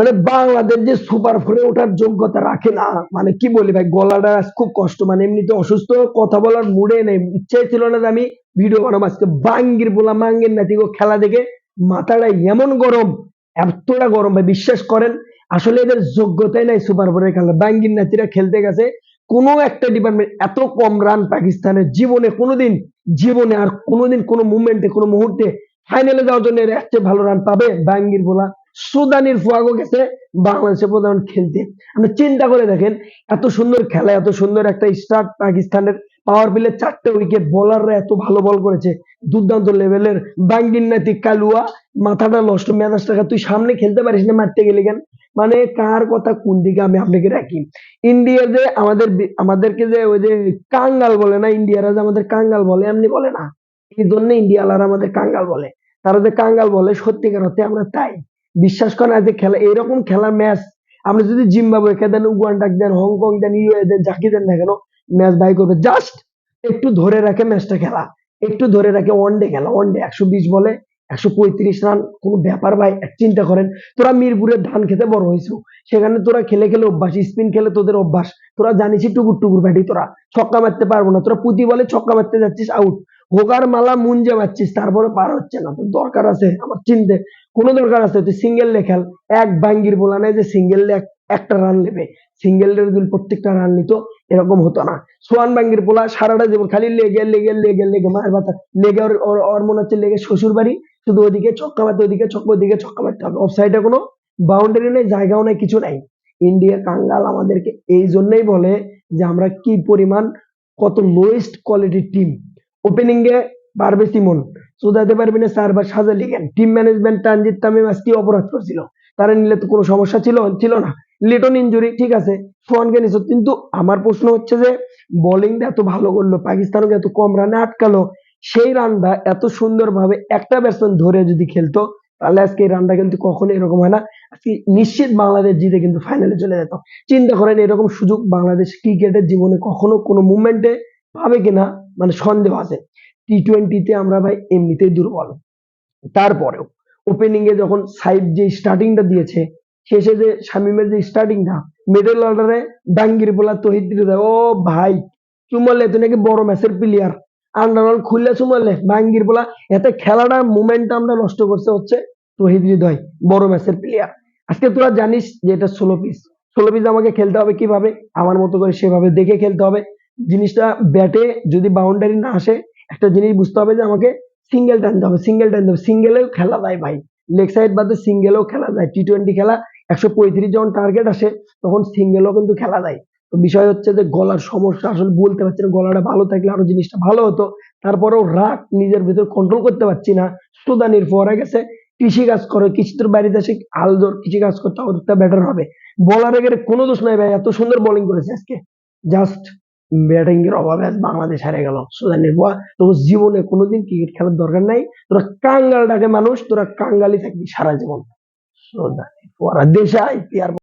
মানে বাংলাদেশ যে সুপার ফোরে ওঠার যোগ্যতা রাখে না। মানে কি বলি ভাই, গলাটা খুব কষ্ট মানে এমনিতে অসুস্থ, কথা বলার মুডে নেই, ইচ্ছাই ছিল না যে আমি ভিডিও বানাবো। আজকে বাঙ্গির বলা, মাঙ্গের নাতি গো খেলা দেখে মাথাটা এমন গরম, এতটা গরম ভাই, বিশ্বাস করেন? আসলে এদের যোগ্যতাই নাই সুপার ফোরে খেলা। বাঙ্গির নাতিরা খেলতে গেছে, কোনো একটা ডিপার্টমেন্ট এত কম রান পাকিস্তানের জীবনে, কোনোদিন জীবনে আর কোনোদিন কোনো মুভমেন্টে কোনো মুহূর্তে ফাইনালে যাওয়ার জন্য এর ভালো রান পাবে বাঙ্গির বলা। সুদানির ফুয়াগো গেছে বাংলাদেশের প্রধান খেলতে। আপনি চিন্তা করে দেখেন, এত সুন্দর খেলা, এত সুন্দর একটা স্টার্ট পাকিস্তানের পাওয়ার প্লে চারটে উইকেট বোলাররা এত ভালো বল করেছে। দুর্দান্ত লেভেলের বাঙ্গির নাতি কালুয়া, মাথাটা নষ্ট মেজাজটাকে তুই সামনে খেলতে পারিস না, মারতে গেলে কেন? মানে কার কথা কোন দিকে আমি আপনাকে রাখি? ইন্ডিয়া যে আমাদের আমাদেরকে যে ওই যে কাঙ্গাল বলে না, ইন্ডিয়ারা যে আমাদের কাঙ্গাল বলে, এমনি বলে না? এই জন্য ইন্ডিয়ালারা আমাদের কাঙ্গাল বলে। তারা যে কাঙ্গাল বলে, সত্যিকার অর্থে আমরা তাই। বিশ্বাস করেন আজকে খেলা, এরকম খেলার ম্যাচ আপনি যদি জিম্বাবুয়েকে দেন উগান্ডাক দেন, হংকং দেন, ইউএ দেন, যাকে দেন না কেন ম্যাচ বাই করবে। জাস্ট একটু ধরে রাখে ম্যাচটা খেলা। একটু ধরে রাখে ওয়ান ডে খেলা। ওয়ান ডে একশো বিশ বলে, একশো পঁয়ত্রিশ রান কোনো ব্যাপার ভাই চিন্তা করেন। তোরা মিরপুরের ধান খেতে বড় হয়েছো। সেখানে তোরা খেলে খেলে অভ্যাস, স্পিন খেলে তোদের অভ্যাস। তোরা জানিস টুকুর টুকুর ব্যাটি তোরা। ছক্কা মারতে পারব না। তোরা পুঁতি বলে ছক্কা মারতে যাচ্ছিস আউট হোগার মালা মুঞ্জে মারছিস, তারপরে পার হচ্ছে না। তোর দরকার আছে, আমার চিনতে। কোনো দরকার আছে? তুই সিঙ্গেল লে খেল। এক বাঙ্গির বলা নেই যে সিঙ্গেল একটা রান নেবে। সিঙ্গেল যদি প্রত্যেকটা রান নিত, এরকম হতো না। সোয়ান বাঙ্গির পোলা সারাটা জীবন খালি লেগে লেগে লেগে লেগে, মায়ের বাতা লেগে ওর- ওর মনে হচ্ছে লেগে শ্বশুর বাড়ি। শুধু ওদিকে ছক্কা মারতে, ওদিকে ছক্কা ওদিকে ছক্কা মারতে হবে। অফ সাইডে কোনো বাউন্ডারি নেই, জায়গাও নেই, কিছু নাই। ইন্ডিয়া কাঙ্গাল আমাদেরকে এই জন্যই বলে যে আমরা কি পরিমাণ কত লোয়েস্ট কোয়ালিটির টিম ওপেনিং এ পারবে সিমন সুদাতে পারবি না সারবার সাজা লিগেন। টিম ম্যানেজমেন্ট তানজিদ তামিম আজকে অপরাধ করছিল। তারা নিলে তো কোনো সমস্যা ছিল ছিল না। লিটন ইঞ্জুরি ঠিক আছে। সোহানকে নিছ কিন্তু আমার প্রশ্ন হচ্ছে যে, বোলিংটা এত ভালো করল, পাকিস্তানকে এত কম রানে আটকালো, সেই রানটা এত সুন্দরভাবে একটা ব্যাটসম্যান ধরে যদি খেলতো, তাহলে আজকে এই রানটা কিন্তু কখনো এরকম হয় না। আজকে নিশ্চিত বাংলাদেশ জিতে কিন্তু ফাইনালে চলে যেত। চিন্তা করেন, এরকম সুযোগ বাংলাদেশ ক্রিকেটের জীবনে কখনো কোনো মুভমেন্টে পাবে কিনা মানে সন্দেহ আছে। টি টোয়েন্টিতে আমরা ভাই এমনিতেই দুর্বল। তারপরেও ওপেনিং এ যখন সাইড যে স্টার্টিংটা দিয়েছে, শেষে যে শামিমের যে স্টার্টিংটা মিডল অর্ডারে ডাঙ্গির বলা তহিদ দিতে দেয়, ও ভাই, চুমালে তুই নাকি বড় ম্যাচের প্লেয়ার আন্ডারওয়াল খুললে চুমালে, বাঙ্গির বলা এতে খেলাটা আমরা নষ্ট করছে হচ্ছে তহিদ হৃদয় বড় ম্যাচের প্লেয়ার আজকে তোরা জানিস যে এটা ষোলো পিস ষোলো পিস আমাকে খেলতে হবে কীভাবে? আমার মতো করে সেভাবে দেখে খেলতে হবে। জিনিসটা ব্যাটে যদি বাউন্ডারি না আসে একটা জিনিস বুঝতে হবে যে আমাকে সিঙ্গেল টানতে হবে সিঙ্গেল টানতে হবে। সিঙ্গেলেও খেলা যায় ভাই। লেগ সাইড বাদে সিঙ্গেলও খেলা যায়। টি টোয়েন্টি খেলা, একশো পঁয়ত্রিশ যখন টার্গেট আসে, তখন সিঙ্গেলও কিন্তু খেলা যায়। তো বিষয় হচ্ছে যে গলার সমস্যা, আসলে বলতে পারছি না, গলাটা ভালো থাকলে আরও জিনিসটা ভালো হতো। তারপরেও রাগ নিজের ভিতর কন্ট্রোল করতে পারছি না। সুদানির ফোয়ারা গেছে, কৃষি কাজ করে কৃষির বাড়িতে এসে আলদর কৃষি কাজ করতে ওদেরটা বেটার হবে। বলার আগে কোনো দোষ নাই ভাই, এত সুন্দর বোলিং করেছে আজকে। জাস্ট ব্যাটিং এর অভাবে আজ বাংলাদেশ হারে গেল। সুদানের বুয়া তোর জীবনে কোনোদিন ক্রিকেট খেলার দরকার নাই। তোরা কাঙ্গাল ডাকে মানুষ, তোরা কাঙ্গালি থাকবি সারা জীবন। সুদানের দেশে দেশাই